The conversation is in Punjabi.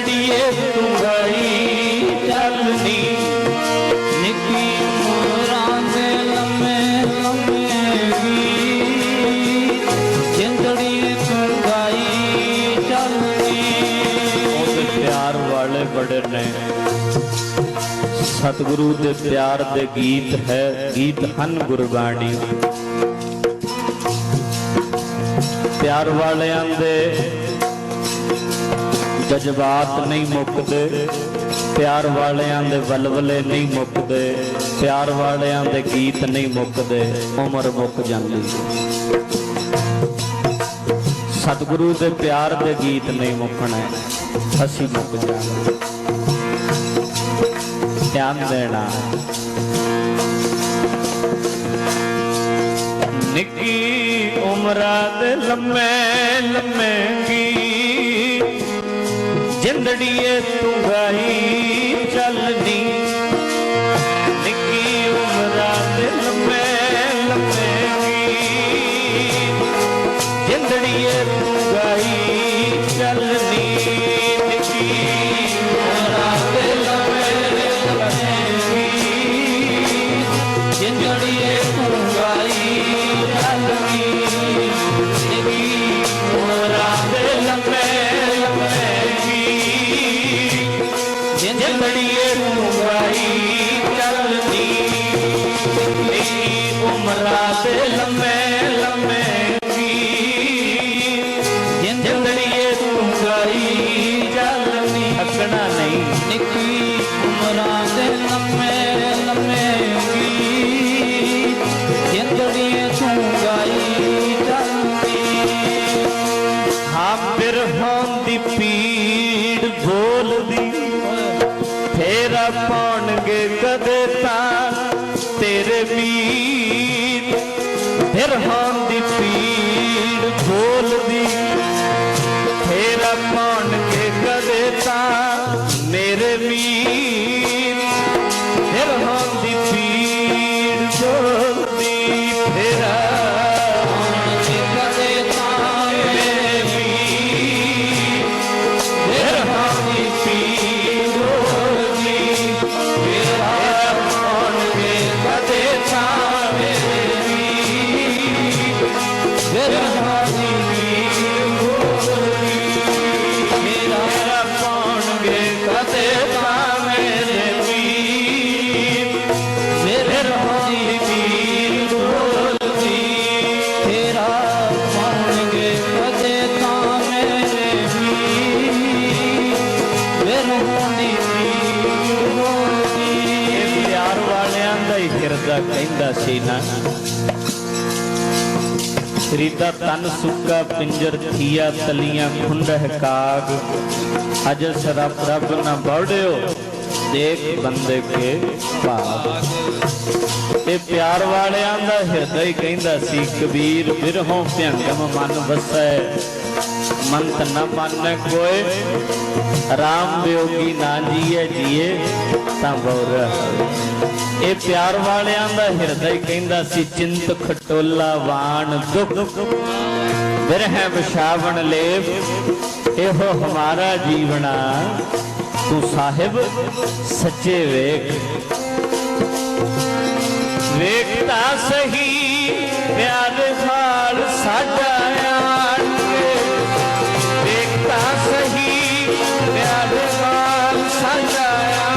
ਤੁੰਗਾਈ ਚੱਲਨੀ ਨਿੱਕੀ ਉਮਰਾਂ ਦੇ ਲੰਮੇ ਲੰਮੇ ਗੀਤ ਜਿੰਦੜੀ ਤੁੰਗਾਈ ਚੱਲਨੀ ਉਹਦੇ ਪਿਆਰ ਵਾਲੇ ਬੜੇ ਨੇ ਸਤਿਗੁਰੂ ਦੇ ਪਿਆਰ ਦੇ ਗੀਤ ਹੈ, ਗੀਤ ਹਨ ਗੁਰਬਾਣੀ। ਪਿਆਰ ਵਾਲਿਆਂ ਦੇ ਜਜ਼ਬਾਤ ਨਹੀਂ ਮੁੱਕਦੇ। ਪਿਆਰ ਵਾਲਿਆਂ ਦੇ ਵਲਵਲੇ ਨਹੀਂ ਮੁੱਕਦੇ। ਪਿਆਰ ਵਾਲਿਆਂ ਦੇ ਗੀਤ ਨਹੀਂ ਮੁੱਕਦੇ। ਉਮਰ ਮੁੱਕ ਜਾਂਦੀ ਸਤਿਗੁਰੂ ਦੇ ਪਿਆਰ ਦੇ ਗੀਤ ਨਹੀਂ ਮੁੱਕਣੇ। ਅਸੀਂ ਮੁੱਕ ਜਾਣਾ। ਧਿਆਨ ਦੇਣਾ। ਨਿੱਕੀ ਉਮਰਾਂ ਦੇ ਲੰਮੇ ਲੰਮੇ ਗੀਤ ਜਿੰਦੜੀਏ ਤੂੰ ਗਾਈ ਚੱਲਦੀ। ਨਿੱਕੀ ਉਮਰਾਂ ਦੇ ਲੰਮੇ ਲੰਮੇ ਗੀਤ ਜਿੰਦੜੀਏ ਤੂੰ ਗਾਈ ਚੱਲਦੀ। ਨਿੱਕੀ ਉਮਰਾਂ ਦੇ ਲੰਮੇ ਲੰਮੇ ਗੀਤ ਜਿੰਦੜੀਏ ਤੂੰ ਚੱਲਨੀ ਨਿੱਕੀ ਬੋਲਦੀ। ਫੇਰਾ ਪਾਉਣਗੇ ਕਦੇ ਤਾਂ ਤੇਰੇ ਵੀਰ ਬਿਰਹਾਂ ਦੀ ਪੀੜ ਬੋਲਦੀ। ਫੇਰਾ ਪਾਉਣਗੇ ਕਦੇ ਤਾਂ ਮੇਰੇ ਵੀਰ ਪਿਆਰ ਵਾਲਿਆਂ ਦਾ ਹੀ ਹਿਰਦਾ ਕਹਿੰਦਾ ਸੀ ਨਾ ਸ੍ਰੀ ਦਾ ਤਨ ਸੁੱਕਾ ਪਿੰਜਰ ਥੀਆ ਤਲੀਆਂ ਖੁੰਡਹ ਕਾਗ ਅਜ ਸਦਾ ਪ੍ਰਭ ਨਾ ਬੜਿਓ ਦੇਖ ਬੰਦੇ ਕੇ ਭਾਗ ਇਹ ਪਿਆਰ ਵਾਲਿਆਂ ਦਾ ਹਿਰਦਾ ਹੀ ਕਹਿੰਦਾ ਸੀ, ਕਬੀਰ ਬਿਰਹੋਂ ਭਿਆੰਗਮ ਮਨ ਵਸੈ। ਮੰਤ ਨ ਮੰਨ ਕੋਏ। ਰਾਮ ਵਿਯੋਗੀ ਨਾ ਜੀਏ ਜੀਏ ਤਾਂ ਬੌਰ। ਇਹ ਪਿਆਰ ਵਾਲਿਆਂ ਦਾ ਹਿਰਦਾ ਕਹਿੰਦਾ ਸੀ, ਚਿੰਤ ਖਟੋਲਾ ਵਾਣ ਦੁਖ। ਬਿਰਹਿ ਵਿਸ਼ਾਵਣ ਲੇਵ ਇਹੋ ਹਮਾਰਾ ਜੀਵਣਾ। ਤੂੰ ਸਾਹਿਬ ਸੱਚੇ ਵੇਖ। ਵੇਖਤਾ ਸਹੀ। जाया